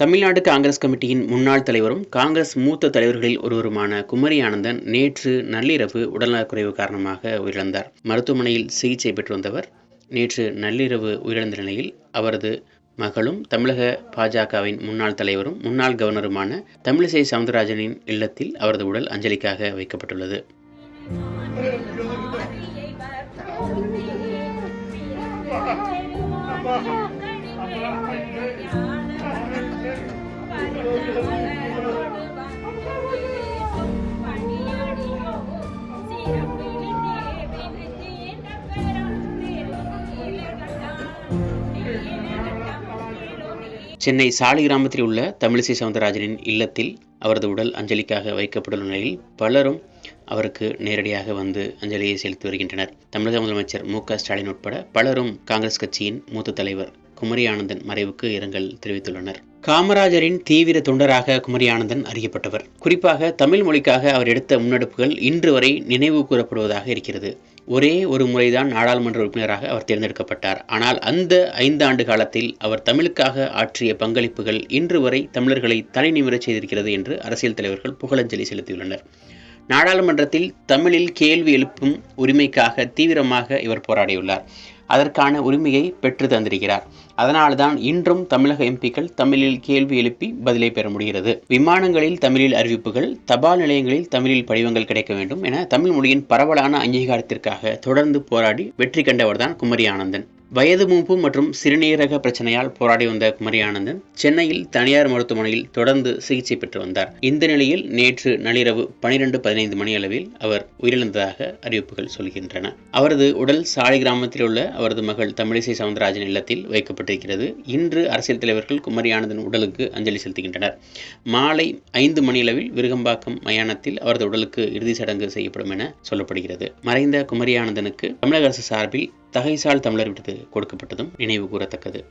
தமிழ்நாடு காங்கிரஸ் கமிட்டியின் முன்னாள் தலைவரும் காங்கிரஸ் மூத்த தலைவர்களில் ஒருவருமான குமரி ஆனந்தன் நேற்று நள்ளிரவு உடல்நலக்குறைவு காரணமாக உயிரிழந்தார். மருத்துவமனையில் சிகிச்சை பெற்று வந்தவர் நேற்று நள்ளிரவு உயிரிழந்த நிலையில் அவரது மகளும் தமிழக பாஜகவின் முன்னாள் தலைவரும் முன்னாள் கவர்னருமான தமிழிசை சவுந்தரராஜனின் இல்லத்தில் அவரது உடல் அஞ்சலிக்காக வைக்கப்பட்டுள்ளது. சென்னை சாலை கிராமத்தில் உள்ள தமிழிசை சவுந்தரராஜனின் இல்லத்தில் அவரது உடல் அஞ்சலிக்காக வைக்கப்பட்டுள்ள நிலையில் பலரும் அவருக்கு நேரடியாக வந்து அஞ்சலியை செலுத்தி வருகின்றனர். தமிழக முதலமைச்சர் மு க ஸ்டாலின் உட்பட பலரும் காங்கிரஸ் கட்சியின் மூத்த தலைவர் குமரி ஆனந்தன் மறைவுக்கு இரங்கல் தெரிவித்துள்ளனர். காமராஜரின் தீவிர தொண்டராக குமரி ஆனந்தன் அறியப்பட்டவர். குறிப்பாக தமிழ் மொழிக்காக அவர் எடுத்த முன்னெடுப்புகள் இன்று வரை நினைவு கூறப்படுவதாக இருக்கிறது. ஒரே ஒரு முறைதான் நாடாளுமன்ற உறுப்பினராக அவர் தேர்ந்தெடுக்கப்பட்டார். ஆனால் அந்த ஐந்து ஆண்டு காலத்தில் அவர் தமிழுக்காக ஆற்றிய பங்களிப்புகள் இன்று வரை தமிழர்களை தலைநிமிரச் செய்திருக்கிறது என்று அரசியல் தலைவர்கள் புகழஞ்சலி செலுத்தியுள்ளனர். நாடாளுமன்றத்தில் தமிழில் கேள்வி எழுப்பும் உரிமைக்காக தீவிரமாக இவர் போராடியுள்ளார். அதற்கான உரிமையை பெற்று தந்திருக்கிறார். அதனால்தான் இன்றும் தமிழக எம்பிக்கள் தமிழில் கேள்வி எழுப்பி பதிலை பெற முடிகிறது. விமானங்களில் தமிழில் அறிவிப்புகள் தபால் நிலையங்களில் தமிழில் படிவங்கள் கிடைக்க வேண்டும் என தமிழ் மொழியின் பரவலான அங்கீகாரத்திற்காக தொடர்ந்து போராடி வெற்றி கண்டவர்தான் குமரி ஆனந்தன். வயது மூப்பு மற்றும் சிறுநீரக பிரச்சனையால் போராடி வந்த குமரி ஆனந்தன் சென்னையில் தனியார் மருத்துவமனையில் தொடர்ந்து சிகிச்சை பெற்று வந்தார். இந்த நிலையில் நேற்று நள்ளிரவு பனிரெண்டு பதினைந்து மணியளவில் அவர் உயிரிழந்ததாக அறிவிப்புகள் சொல்கின்றன. அவரது உடல் சாலை கிராமத்தில் உள்ள அவரது மகள் தமிழிசை சவுந்தரராஜன் இல்லத்தில் வைக்கப்பட்டிருக்கிறது. இன்று அரசியல் தலைவர்கள் குமரி ஆனந்தன் உடலுக்கு அஞ்சலி செலுத்துகின்றனர். மாலை ஐந்து மணியளவில் விருகம்பாக்கம் மயானத்தில் அவரது உடலுக்கு இறுதி சடங்கு செய்யப்படும் என சொல்லப்படுகிறது. மறைந்த குமரி ஆனந்தனுக்கு தமிழக அரசு சார்பில் தகைசால் தமிழர் விருது கொடுக்கப்பட்டதும் நினைவு கூறத்தக்கது.